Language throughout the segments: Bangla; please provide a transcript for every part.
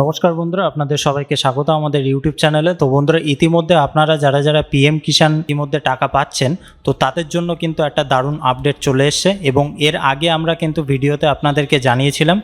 নমস্কার বন্ধুরা, আপনাদের সবাইকে স্বাগত আমাদের ইউটিউব চ্যানেলে। তো বন্ধুরা, ইতিমধ্যে আপনারা যারা যারা পিএম কিষাণ ইতিমধ্যে টাকা পাচ্ছেন, তো তাদের জন্য কিন্তু একটা দারুণ আপডেট চলে এসছে এবং এর আগে আমরা কিন্তু ভিডিওতে আপনাদেরকে জানিয়েছিলাম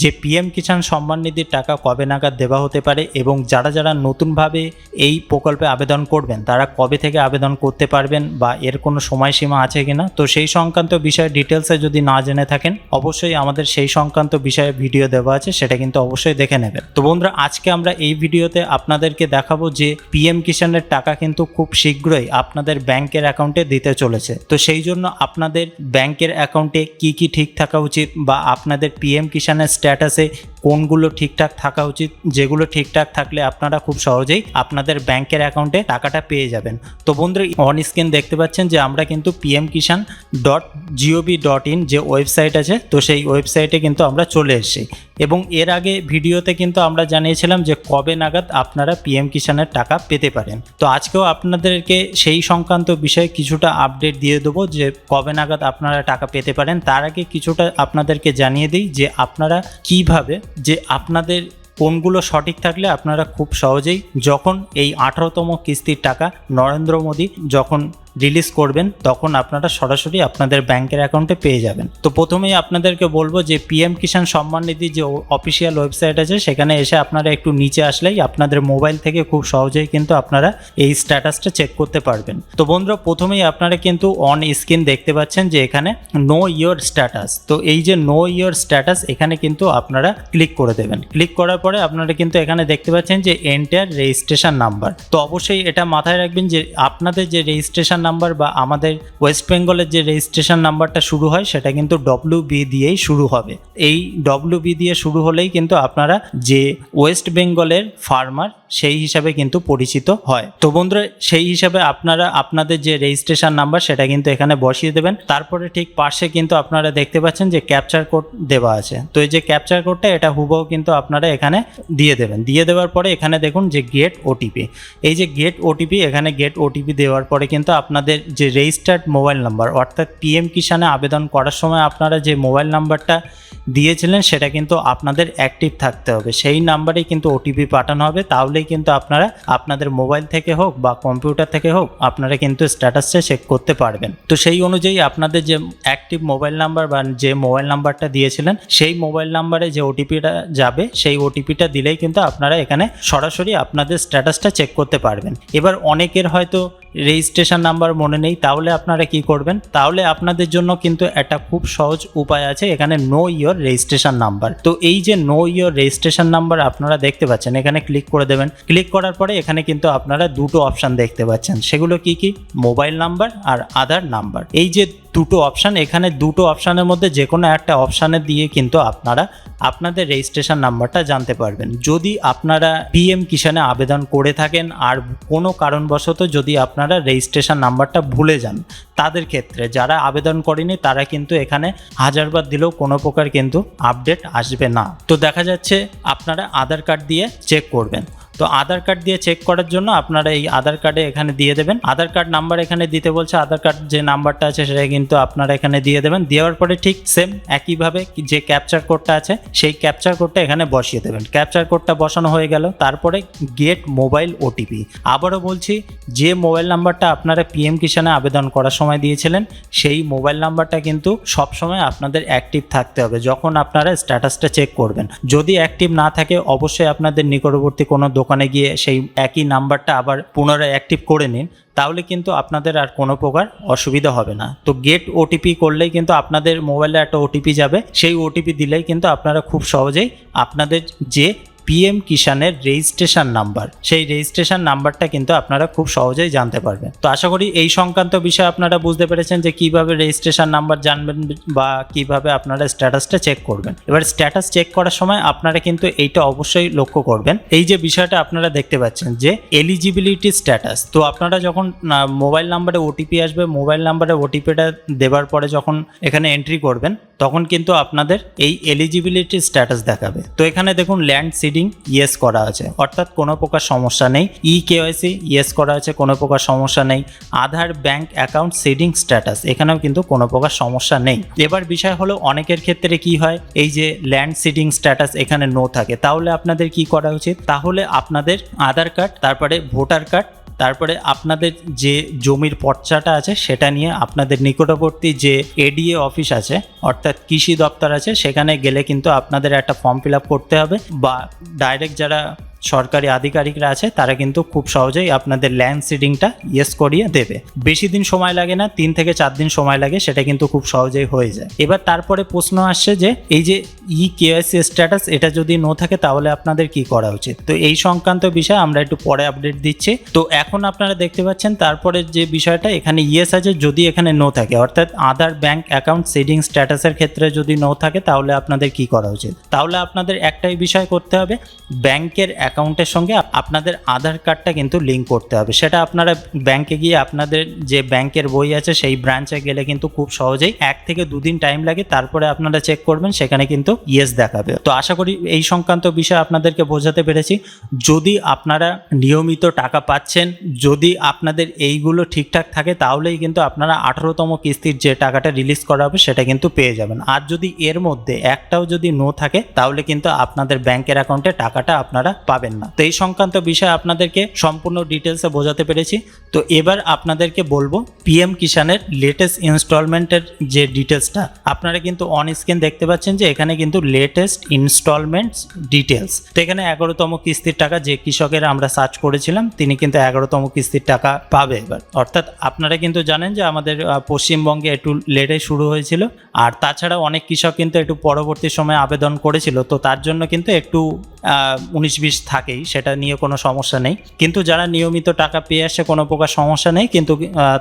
যে পিএম কিষাণ সম্মান নিধির টাকা কবে নাগাদ দেওয়া হতে পারে এবং যারা যারা নতুনভাবে এই প্রকল্পে আবেদন করবেন, তারা কবে থেকে আবেদন করতে পারবেন বা এর কোনো সময়সীমা আছে কিনা, তো সেই সংক্রান্ত বিষয়ে ডিটেলসে যদি না জেনে থাকেন, অবশ্যই আমাদের সেই সংক্রান্ত বিষয়ে ভিডিও দেওয়া আছে, সেটা কিন্তু অবশ্যই দেখে নেবেন। তো বন্ধুরা, আজকে আমরা এই ভিডিওতে আপনাদেরকে দেখাবো যে পিএম কিষাণের টাকা কিন্তু খুব শীঘ্রই আপনাদের ব্যাংকের অ্যাকাউন্টে দিতে চলেছে। তো সেই জন্য আপনাদের ব্যাংকের অ্যাকাউন্টে কি কি ঠিক থাকা উচিত বা আপনাদের পিএম কিষাণের স্ট্যাটাসে কোনগুলো ঠিকঠাক থাকা উচিত, যেগুলো ঠিকঠাক থাকলে আপনারা খুব সহজেই আপনাদের ব্যাংকের অ্যাকাউন্টে টাকাটা পেয়ে যাবেন। তো বন্ধুরা অন স্ক্রিন দেখতে পাচ্ছেন যে আমরা কিন্তু PM Kisan dot G O V dot in যে ওয়েবসাইট আছে, তো সেই ওয়েবসাইটে কিন্তু আমরা চলে এসেছি। এবং এর আগে ভিডিওতে কিন্তু আমরা জানিয়েছিলাম যে কবে নাগাদ আপনারা পিএম কিষাণের টাকা পেতে পারেন। তো আজকেও আপনাদেরকে সেই সংক্রান্ত বিষয়ে কিছুটা আপডেট দিয়ে দেবো যে কবে নাগাদ আপনারা টাকা পেতে পারেন। তার আগে কিছুটা আপনাদেরকে জানিয়ে দিই যে আপনারা কীভাবে, যে আপনাদের কোনগুলো সঠিক থাকলে আপনারা খুব সহজেই যখন এই আঠারোতম কিস্তির টাকা নরেন্দ্র মোদী যখন রিলিজ করবেন, তখন আপনারা সরাসরি আপনাদের ব্যাংকের অ্যাকাউন্টে পেয়ে যাবেন। তো প্রথমেই আপনাদেরকে বলব যে পিএম কিষাণ সম্মান নিধি যে অফিসিয়াল ওয়েবসাইট আছে, সেখানে এসে আপনারা একটু নিচে আসলেই আপনাদের মোবাইল থেকে খুব সহজেই কিন্তু আপনারা এই স্ট্যাটাসটা চেক করতে পারবেন। তো বন্ধুরা, প্রথমেই আপনারা কিন্তু অন স্ক্রিন দেখতে পাচ্ছেন যে এখানে নো ইয়োর স্ট্যাটাস তো এই যে নো ইয়োর স্ট্যাটাস এখানে কিন্তু আপনারা ক্লিক করে দেবেন। ক্লিক করার পরে আপনারা কিন্তু এখানে দেখতে পাচ্ছেন যে এন্টার রেজিস্ট্রেশন নাম্বার তো অবশ্যই এটা মাথায় রাখবেন যে আপনাদের যে রেজিস্ট্রেশন নাম্বার বা আমাদের ওয়েস্ট বেঙ্গলের যে রেজিস্ট্রেশন নাম্বারটা শুরু হয়, সেটা কিন্তু ডব্লিউ বি দিয়েই শুরু হবে। এই ডব্লিউ বি দিয়ে শুরু হলেই কিন্তু আপনারা যে ওয়েস্ট বেঙ্গলের ফার্মার সেই হিসাবে কিন্তু পরিচিত হয়। তো বন্ধুরা, সেই হিসাবে আপনারা আপনাদের যে রেজিস্ট্রেশন নাম্বার সেটা কিন্তু এখানে বসিয়ে দেবেন। তারপরে ঠিক পাশে কিন্তু আপনারা দেখতে পাচ্ছেন যে ক্যাপচার কোড দেওয়া আছে। তো এই যে ক্যাপচার কোডটা এটা হুবহু কিন্তু আপনারা এখানে দিয়ে দেবেন। দিয়ে দেওয়ার পরে এখানে দেখুন যে গেট ওটিপি এই যে গেট ওটিপি এখানে গেট ওটিপি দেওয়ার পরে কিন্তু আপনাদের যে রেজিস্টার্ড মোবাইল নাম্বার অর্থাৎ পিএম কিষানে আবেদন করার সময় আপনারা যে মোবাইল নাম্বারটা দিয়েছিলেন, সেটা কিন্তু আপনাদের অ্যাক্টিভ থাকতে হবে। সেই নাম্বারেই কিন্তু ওটিপি পাঠানো হবে। তাহলেই কিন্তু আপনারা আপনাদের মোবাইল থেকে হোক বা কম্পিউটার থেকে হোক, আপনারা কিন্তু স্ট্যাটাসটা চেক করতে পারবেন। তো সেই অনুযায়ী আপনাদের যে অ্যাক্টিভ মোবাইল নাম্বার বা যে মোবাইল নাম্বারটা দিয়েছিলেন, সেই মোবাইল নাম্বারে যে ওটিপিটা যাবে, সেই ওটিপিটা দিলেই কিন্তু আপনারা এখানে সরাসরি আপনাদের স্ট্যাটাসটা চেক করতে পারবেন। এবার অনেকের হয়তো রেজিস্ট্রেশন নাম্বার মনে নেই, তাহলে আপনারা কি করবেন? তাহলে আপনাদের জন্য কিন্তু একটা খুব সহজ উপায় আছে, এখানে নো ইয়োর রেজিস্ট্রেশন নাম্বার তো এই যে নো ইয়োর রেজিস্ট্রেশন নাম্বার আপনারা দেখতে পাচ্ছেন, এখানে ক্লিক করে দেবেন। ক্লিক করার পরে এখানে কিন্তু আপনারা দুটো অপশান দেখতে পাচ্ছেন, সেগুলো কি কি? মোবাইল নাম্বার আর আধার নাম্বার এই যে দুটো অপশান এখানে দুটো অপশানের মধ্যে যে কোনো একটা অপশানে দিয়ে কিন্তু আপনারা আপনাদের রেজিস্ট্রেশন নাম্বারটা জানতে পারবেন। যদি আপনারা পিএম কিষানে আবেদন করে থাকেন, আর কোনো কারণবশত যদি আপনারা রেজিস্ট্রেশন নাম্বারটা ভুলে যান, তাদের ক্ষেত্রে যারা আবেদন করেনি, তারা কিন্তু এখানে হাজারবার দিলেও কোনো প্রকার কিন্তু আপডেট আসবে না। তো দেখা যাচ্ছে আপনারা আধার কার্ড দিয়ে চেক করবেন। তো আধার কার্ড দিয়ে চেক করার জন্য আপনারা এই আধার কার্ডে এখানে দিয়ে দেবেন। আধার কার্ড নাম্বার এখানে দিতে বলছে, আধার কার্ড যে নাম্বারটা আছে সেটা কিন্তু আপনারা এখানে দিয়ে দেবেন। দেওয়ার পরে ঠিক সেম একইভাবে যে ক্যাপচার কোডটা আছে, সেই ক্যাপচার কোডটা এখানে বসিয়ে দেবেন। ক্যাপচার কোডটা বসানো হয়ে গেল, তারপরে গেট মোবাইল ওটিপি আবারও বলছি, যে মোবাইল নাম্বারটা আপনারা পিএম কিষানে আবেদন করার সময় দিয়েছিলেন, সেই মোবাইল নাম্বারটা কিন্তু সবসময় আপনাদের অ্যাক্টিভ থাকতে হবে, যখন আপনারা স্ট্যাটাসটা চেক করবেন। যদি অ্যাক্টিভ না থাকে, অবশ্যই আপনাদের নিকটবর্তী কোনো দোকানে গিয়ে সেই একই নাম্বারটা আবার পুনরায় অ্যাক্টিভ করে নিন, তাহলে কিন্তু আপনাদের আর কোনো প্রকার অসুবিধা হবে না। তো গেট ওটিপি করলেই কিন্তু আপনাদের মোবাইলে একটা ওটিপি যাবে, সেই ওটিপি দিলেই কিন্তু আপনারা খুব সহজেই আপনাদের যে পিএম কিষানের রেজিস্ট্রেশন নাম্বার সেই রেজিস্ট্রেশন নাম্বারটা কিন্তু আপনারা খুব সহজেই জানতে পারবেন। তো আশা করি এই সংক্রান্ত বিষয়ে আপনারা বুঝতে পেরেছেন যে কীভাবে রেজিস্ট্রেশন নাম্বার জানবেন বা কীভাবে আপনারা স্ট্যাটাসটা চেক করবেন। এবার স্ট্যাটাস চেক করার সময় আপনারা কিন্তু এইটা অবশ্যই লক্ষ্য করবেন। এই যে বিষয়টা আপনারা দেখতে পাচ্ছেন যে এলিজিবিলিটি স্ট্যাটাস তো আপনারা যখন মোবাইল নাম্বারে ওটিপি আসবে মোবাইল নাম্বারে ওটিপিটা দেওয়ার পরে যখন এখানে এন্ট্রি করবেন তখন কিন্তু আপনাদের এই এলিজিবিলিটি স্ট্যাটাস দেখাবে। তো এখানে দেখুন ল্যান্ড সিডিং ইয়েস করা আছে। অর্থাৎ কোনো প্রকার সমস্যা নেই। ই কেওয়াইসি ইয়েস করা আছে, কোনো প্রকার সমস্যা নেই। Aadhaar bank account seeding status এখানেও কিন্তু কোনো প্রকার সমস্যা নেই। এবার বিষয় হলো অনেকের ক্ষেত্রে কি হয়? এই যে ল্যান্ড সিডিং স্ট্যাটাস এখানে নো থাকে। তাহলে আপনাদের কি করা উচিত? তাহলে আপনাদের আধার কার্ড তারপরে ভোটার কার্ড তারপরে আপনাদের যে জমির পর্চাটা আছে, সেটা নিয়ে আপনাদের নিকটবর্তী যে এডিএ অফিস আছে, অর্থাৎ কৃষি দপ্তর আছে, সেখানে গেলে কিন্তু আপনাদের একটা ফর্ম ফিল আপ করতে হবে বা ডাইরেক্ট যারা সরকারি আধিকারিকরা আছে, তারা কিন্তু খুব সহজেই আপনাদের ল্যান্ড সিডিংটা ইয়েস করিয়ে দেবে। বেশি দিন সময় লাগে না, তিন থেকে চার দিন সময় লাগে, সেটা কিন্তু খুব সহজেই হয়ে যায়। এবার তারপরে প্রশ্ন আসছে যে, এই যে ই কেওয়াইসি স্ট্যাটাস এটা যদি নো থাকে, তাহলে আপনাদের কি করা উচিত? তো এই সংক্রান্ত বিষয় আমরা একটু পরে আপডেট দিচ্ছি। তো এখন আপনারা দেখতে পাচ্ছেন, তারপরে যে বিষয়টা, এখানে ইয়েস আছে যদি এখানে নো থাকে। অর্থাৎ আধার ব্যাংক অ্যাকাউন্ট সিডিং স্ট্যাটাসের ক্ষেত্রে যদি নো থাকে, তাহলে আপনাদের কি করা উচিত? তাহলে আপনাদের একটাই বিষয় করতে হবে ব্যাংকের অ্যাকাউন্টের সঙ্গে আপনাদের আধার কার্ডটা কিন্তু লিঙ্ক করতে হবে। সেটা আপনারা ব্যাংকে গিয়ে আপনাদের যে ব্যাংকের বই আছে, সেই ব্রাঞ্চে গেলে কিন্তু খুব সহজেই এক থেকে দুদিন টাইম লাগে, তারপরে আপনারা চেক করবেন, সেখানে কিন্তু ইয়েস দেখাবে। তো আশা করি এই সংক্রান্ত বিষয় আপনাদেরকে বোঝাতে পেরেছি। যদি আপনারা নিয়মিত টাকা পাচ্ছেন, যদি আপনাদের এইগুলো ঠিকঠাক থাকে, তাহলেই কিন্তু আপনারা আঠারোতম কিস্তির যে টাকাটা রিলিজ করা হবে, সেটা কিন্তু পেয়ে যাবেন। আর যদি এর মধ্যে একটাও যদি নো থাকে, তাহলে কিন্তু আপনাদের ব্যাংকের অ্যাকাউন্টে টাকাটা আপনারা না। তো এই সংক্রান্ত বিষয় আপনাদেরকে সম্পূর্ণ ডিটেলসে বোঝাতে পেরেছি। তো এবার আপনাদেরকে বলব পিএম কিষানের লেটেস্ট ইনস্টলমেন্টের যে ডিটেলসটা আপনারা কিন্তু অন স্ক্রিন দেখতে পাচ্ছেন যে এখানে কিন্তু লেটেস্ট ইনস্টলমেন্টস ডিটেলস তো এখানে এগারোতম কিস্তির টাকা যে কৃষকের আমরা সার্চ করেছিলাম, তিনি কিন্তু এগারোতম কিস্তির টাকা পাবে এবার। অর্থাৎ আপনারা কিন্তু জানেন যে আমাদের পশ্চিমবঙ্গে একটু লেটে শুরু হয়েছিল, আর তাছাড়া অনেক কৃষক কিন্তু একটু পরবর্তী সময়ে আবেদন করেছিল, তো তার জন্য কিন্তু একটু উনিশ বিশ থাকেই, সেটা নিয়ে কোনো সমস্যা নেই। কিন্তু যারা নিয়মিত টাকা পেয়ে আসে, কোনো প্রকার সমস্যা নেই, কিন্তু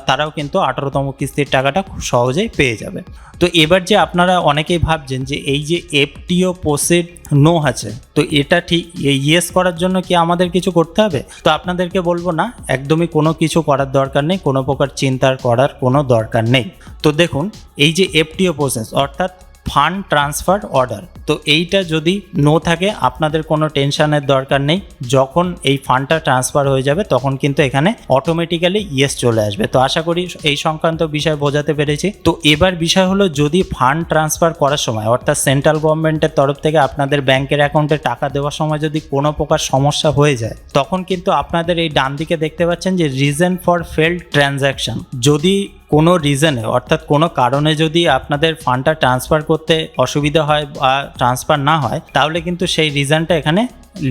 তারাও কিন্তু আঠারোতম কিস্তির টাকাটা খুব সহজেই পেয়ে যাবে। তো এবার যে আপনারা অনেকেই ভাবছেন যে এই যে এফটিও পোসেড নো আছে, তো এটা ঠিক ইয়েস করার জন্য কি আমাদের কিছু করতে হবে? তো আপনাদেরকে বলব না, একদমই কোনো কিছু করার দরকার নেই, কোনো প্রকার চিন্তার করার কোনো দরকার নেই। তো দেখুন, এই যে এফটিও প্রসেস, অর্থাৎ ফান্ড ট্রান্সফার অর্ডার। তো এইটা যদি নো থাকে, আপনাদের কোনো টেনশনের দরকার নেই। যখন এই ফান্ডটা ট্রান্সফার হয়ে যাবে, তখন কিন্তু এখানে অটোমেটিক্যালি ইয়েস চলে আসবে। তো আশা করি এই সংক্রান্ত বিষয় বোঝাতে পেরেছি। তো এবার বিষয় হলো, যদি ফান্ড ট্রান্সফার করার সময়, অর্থাৎ সেন্ট্রাল গভর্নমেন্টের তরফ থেকে আপনাদের ব্যাংকের অ্যাকাউন্টে টাকা দেওয়ার সময় যদি কোনো প্রকার সমস্যা হয়ে যায়, তখন কিন্তু আপনাদের এই ডান দিকে দেখতে পাচ্ছেন যে রিজন ফর ফেল্ড ট্রানজ্যাকশন যদি কোনো রিজনে অর্থাৎ কোনো কারণে যদি আপনাদের ফান্ডটা ট্রান্সফার করতে অসুবিধা হয় বা ট্রান্সফার না হয়, তাহলে কিন্তু সেই রিজনটা এখানে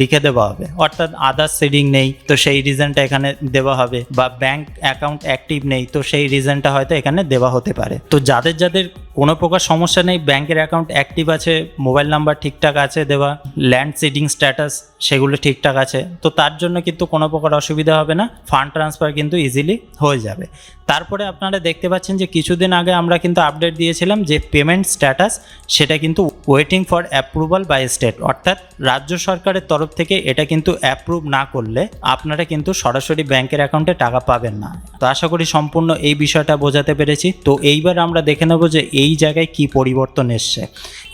লিখে দেওয়া হবে। অর্থাৎ আদার সেডিং নেই, তো সেই রিজনটা এখানে দেওয়া হবে। বা ব্যাংক অ্যাকাউন্ট অ্যাক্টিভ নেই, তো সেই রিজনটা হয়তো এখানে দেওয়া হতে পারে। তো যাদের যাদের কোনো প্রকার সমস্যা নেই, ব্যাংকের অ্যাকাউন্ট অ্যাক্টিভ আছে মোবাইল নাম্বার ঠিকঠাক আছে দেওয়া ল্যান্ড সিডিং স্ট্যাটাস সেগুলো ঠিকঠাক আছে। তো তার জন্য কিন্তু কোনো প্রকার অসুবিধা হবে না ফান্ড ট্রান্সফার কিন্তু ইজিলি হয়ে যাবে। তারপরে আপনারা দেখতে পাচ্ছেন যে কিছুদিন আগে আমরা কিন্তু আপডেট দিয়েছিলাম যে পেমেন্ট স্ট্যাটাস সেটা কিন্তু waiting for approval by state অর্থাৎ রাজ্য সরকারের তরফ থেকে এটা কিন্তু অ্যাপ্রুভ না করলে আপনারা কিন্তু সরাসরি ব্যাংকের অ্যাকাউন্টে টাকা পাবেন না। তো আশা করি সম্পূর্ণ এই বিষয়টা বোঝাতে পেরেছি। তো এইবার আমরা দেখে নেব যে এই জায়গায় কি পরিবর্তন এসছে?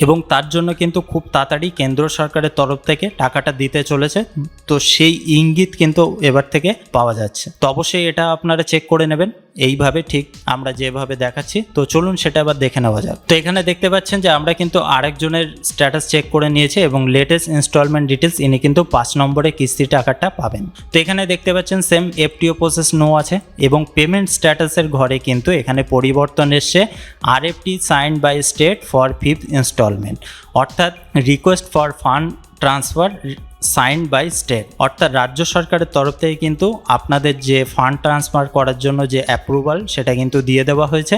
এবং তার জন্য কিন্তু খুব তাড়াতাড়ি কেন্দ্র সরকারের তরফ থেকে টাকাটা দিতে চলেছে। তো সেই ইঙ্গিত কিন্তু এবার থেকে পাওয়া যাচ্ছে। তো অবশ্যই এটা আপনারা চেক করে নেবেন। এইভাবে ঠিক আমরা যেভাবে দেখাচ্ছি, তো চলুন সেটা আবার দেখে নেওয়া যাক। তো এখানে দেখতে পাচ্ছেন যে আমরা কিন্তু আরেকজনের স্ট্যাটাস চেক করে নিয়েছি এবং লেটেস্ট ইনস্টলমেন্ট ডিটেলস ইনি কিন্তু পাঁচ নম্বরে কিস্তির টাকাটা পাবেন। তো এখানে দেখতে পাচ্ছেন সেম এফটিও প্রসেস নো আছে এবং পেমেন্ট স্ট্যাটাসের ঘরে কিন্তু এখানে পরিবর্তন এসছে RFT sign by state for fifth instalment অর্থাৎ request for fund transfer sign by state অর্থাৎ রাজ্য সরকারের তরফ থেকে কিন্তু আপনাদের যে ফান্ড ট্রান্সফার করার জন্য যে অ্যাপ্রুভাল সেটা কিন্তু দিয়ে দেওয়া হয়েছে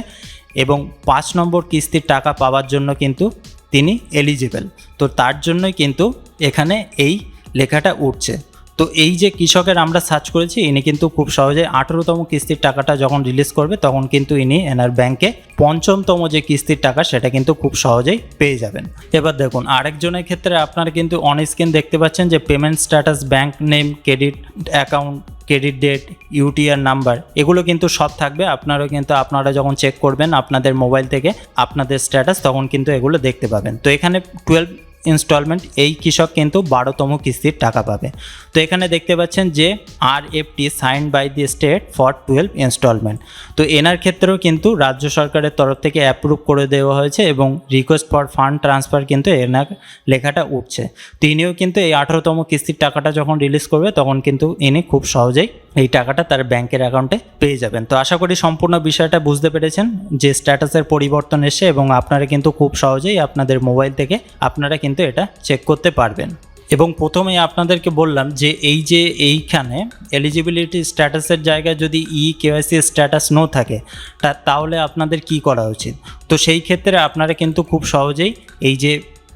এবং পাঁচ নম্বর কিস্তির টাকা পাওয়ার জন্য কিন্তু তিনি এলিজিবেল তো তার জন্যই কিন্তু এখানে এই লেখাটা উঠছে। তো এই যে কৃষকের আমরা সার্চ করেছি, ইনি কিন্তু খুব সহজে আঠেরোতম কিস্তির টাকাটা যখন রিলিজ করবে, তখন কিন্তু ইনি এনার ব্যাংকে পঞ্চমতম যে কিস্তির টাকা, সেটা কিন্তু খুব সহজেই পেয়ে যাবেন। এবার দেখুন, আরেকজনের ক্ষেত্রে আপনারা কিন্তু অন স্ক্রিন দেখতে পাচ্ছেন যে payment status bank name credit account credit date UTR number এগুলো কিন্তু সব থাকবে। আপনারাও কিন্তু, আপনারা যখন চেক করবেন আপনাদের মোবাইল থেকে আপনাদের স্ট্যাটাস তখন কিন্তু এগুলো দেখতে পাবেন। তো এখানে টুয়েলভ ইনস্টলমেন্ট এই কৃষক কিন্তু বারোতম কিস্তির টাকা পাবে। তো এখানে দেখতে পাচ্ছেন যে R FT sign by the state for twelve instalment তো এনার ক্ষেত্রেও কিন্তু রাজ্য সরকারের তরফ থেকে অ্যাপ্রুভ করে দেওয়া হয়েছে এবং রিকোয়েস্ট ফর ফান্ড ট্রান্সফার কিন্তু এনার লেখাটা উঠছে। তিনিও কিন্তু এই আঠারোতম কিস্তির টাকাটা যখন রিলিজ করবে, তখন কিন্তু ইনি খুব সহজেই এই টাকাটা তার ব্যাংকের অ্যাকাউন্টে পেয়ে যাবেন। তো আশা করি সম্পূর্ণ বিষয়টা বুঝতে পেরেছেন, যে স্ট্যাটাসের পরিবর্তন এসে এবং আপনারা কিন্তু খুব সহজেই আপনাদের মোবাইল থেকে আপনারা কিন্তু এটা চেক করতে পারবেন। এবং প্রথমেই আপনাদেরকে বললাম যে এই যে এইখানে এলিজিবিলিটি স্ট্যাটাসের জায়গায় যদি ই কেওয়াইসি স্ট্যাটাস নো থাকে তাহলে আপনাদের কি করা উচিত? তো সেই ক্ষেত্রে আপনারা কিন্তু খুব সহজেই এই যে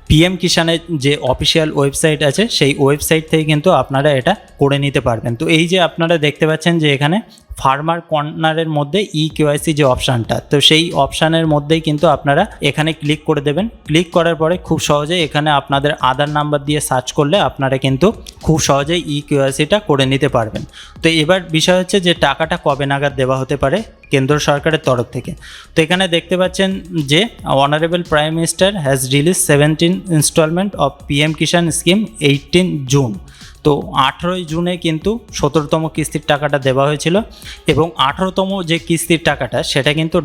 পিএম কিষানের যে অফিসিয়াল ওয়েবসাইট আছে, সেই ওয়েবসাইট থেকে কিন্তু আপনারা এটা করে নিতে পারবেন। তো এই যে আপনারা দেখতে পাচ্ছেন যে এখানে ফার্মার কর্নারের মধ্যে ই কেওয়াইসি যে অপশানটা, তো সেই অপশানের মধ্যেই কিন্তু আপনারা এখানে ক্লিক করে দেবেন। ক্লিক করার পরে খুব সহজেই এখানে আপনাদের আধার নাম্বার দিয়ে সার্চ করলে আপনারা কিন্তু খুব সহজেই ই কেওয়াইসিটা করে নিতে পারবেন। তো এবার বিষয় হচ্ছে যে টাকাটা কবে নাগাদ দেওয়া হতে পারে কেন্দ্র সরকারের তরফ থেকে। তো এখানে দেখতে পাচ্ছেন যে honourable prime minister has release seventeen instalment of PM Kisan scheme eighteen June তো আঠেরোই জুনে কিন্তু সতেরোতম কিস্তির টাকাটা দেওয়া হয়েছিল এবং আঠেরোতম যে কিস্তির টাকাটা, সেটা কিন্তু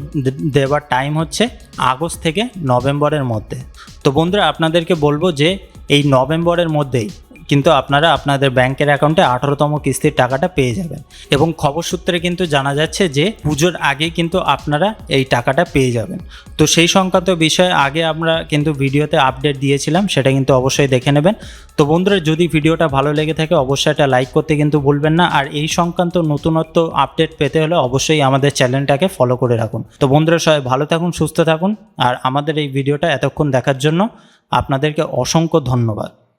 দেওয়ার টাইম হচ্ছে আগস্ট থেকে নভেম্বরের মধ্যে। তো বন্ধুরা, আপনাদেরকে বলব যে এই নভেম্বরের মধ্যেই কিন্তু আপনারা আপনাদের ব্যাংকের অ্যাকাউন্টে আঠারোতম কিস্তির টাকাটা পেয়ে যাবেন। এবং খবর সূত্রে কিন্তু জানা যাচ্ছে যে, পুজোর আগেই কিন্তু আপনারা এই টাকাটা পেয়ে যাবেন। তো সেই সংক্রান্ত বিষয়ে আগে আমরা কিন্তু ভিডিওতে আপডেট দিয়েছিলাম, সেটা কিন্তু অবশ্যই দেখে নেবেন। তো বন্ধুরা, যদি ভিডিওটা ভালো লেগে থাকে, অবশ্যই এটা লাইক করতে কিন্তু ভুলবেন না। আর এই সংক্রান্ত নতুনত্ব আপডেট পেতে হলে অবশ্যই আমাদের চ্যানেলটাকে ফলো করে রাখুন। তো বন্ধুরা, সবাই ভালো থাকুন, সুস্থ থাকুন। আর আমাদের এই ভিডিওটা এতক্ষণ দেখার জন্য আপনাদেরকে অসংখ্য ধন্যবাদ।